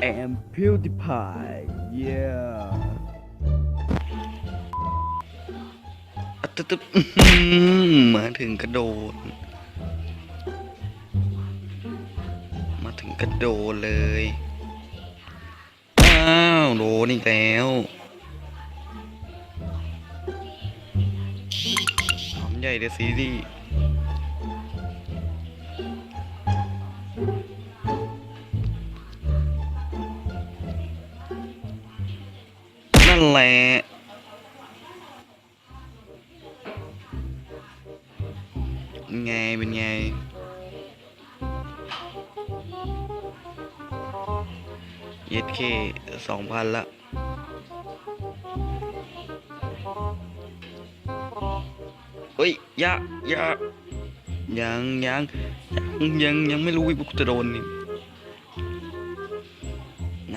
am PewDiePie yeah ตึ๊ดตึ๊ดอื้อหือมาถึงกระโดด มาถึงกระโดดเลย อ้าวโดนอีกแล้วหอมใหญ่เดอะซีรีส์ แหละไงเป็นไงเย็ดเคสองพันละเฮ้ยยาอยายังยังยังยังยังไม่รู้วิบุกจะโดนนี่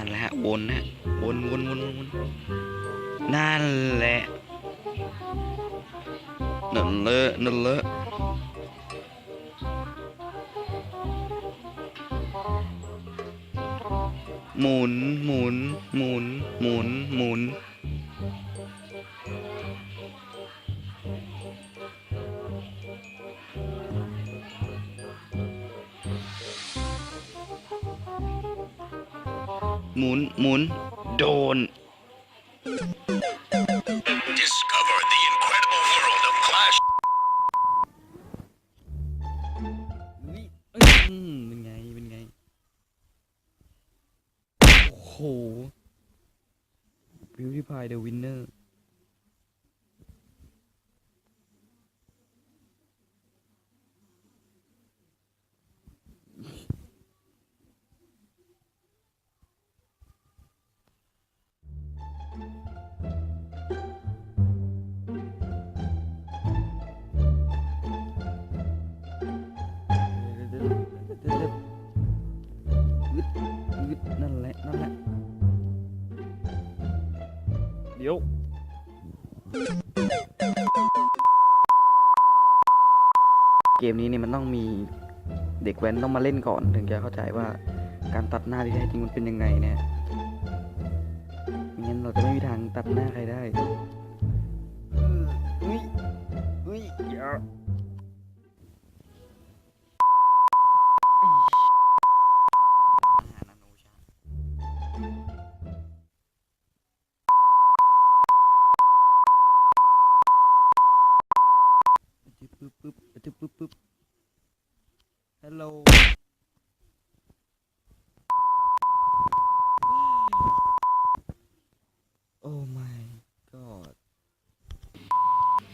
นแหละฮะวนฮะวนวนวนวนวนนั่นแหละนั่นแหละนั่นแหละหมุนหมุนหมุนหมุนหมุน หมุนหมุนโดน Discover the incredible world of Clash อุ๊ยเอ้ยอืมเป็นไง เป็นไง โอ้โห PewDiePie the winner เดี๋ยวเกมนี้เนี่ยมันต้องมีเด็กแว้นต้องมาเล่นก่อนถึงจะเข้าใจว่าการตัดหน้าที่แท้จริงมันเป็นยังไงเนี่ยไม่งั้นเราจะไม่มีทางตัดหน้าใครได้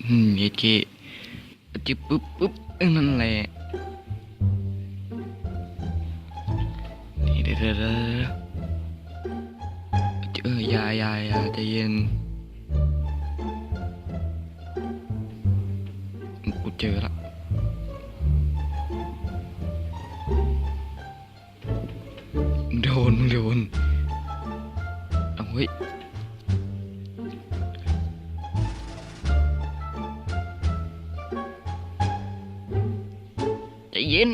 อืมเยเกจึ๊บปึ๊บปึ๊บนั่นแหละนี่เดี๋ยวเดี๋ยวเดี๋ยวเดี๋ยวเออย่าอย่าอย่าใจเย็นกูเจอละโดนมึงโดนเอาเฮ้ย เย็น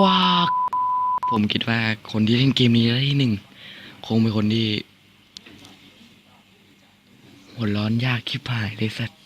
ว้าผมคิดว่าคนที่เล่นเกมนี้ได้ที่หนึ่งคงเป็นคนที่หัวร้อนยากคิดผายเลยสัตว์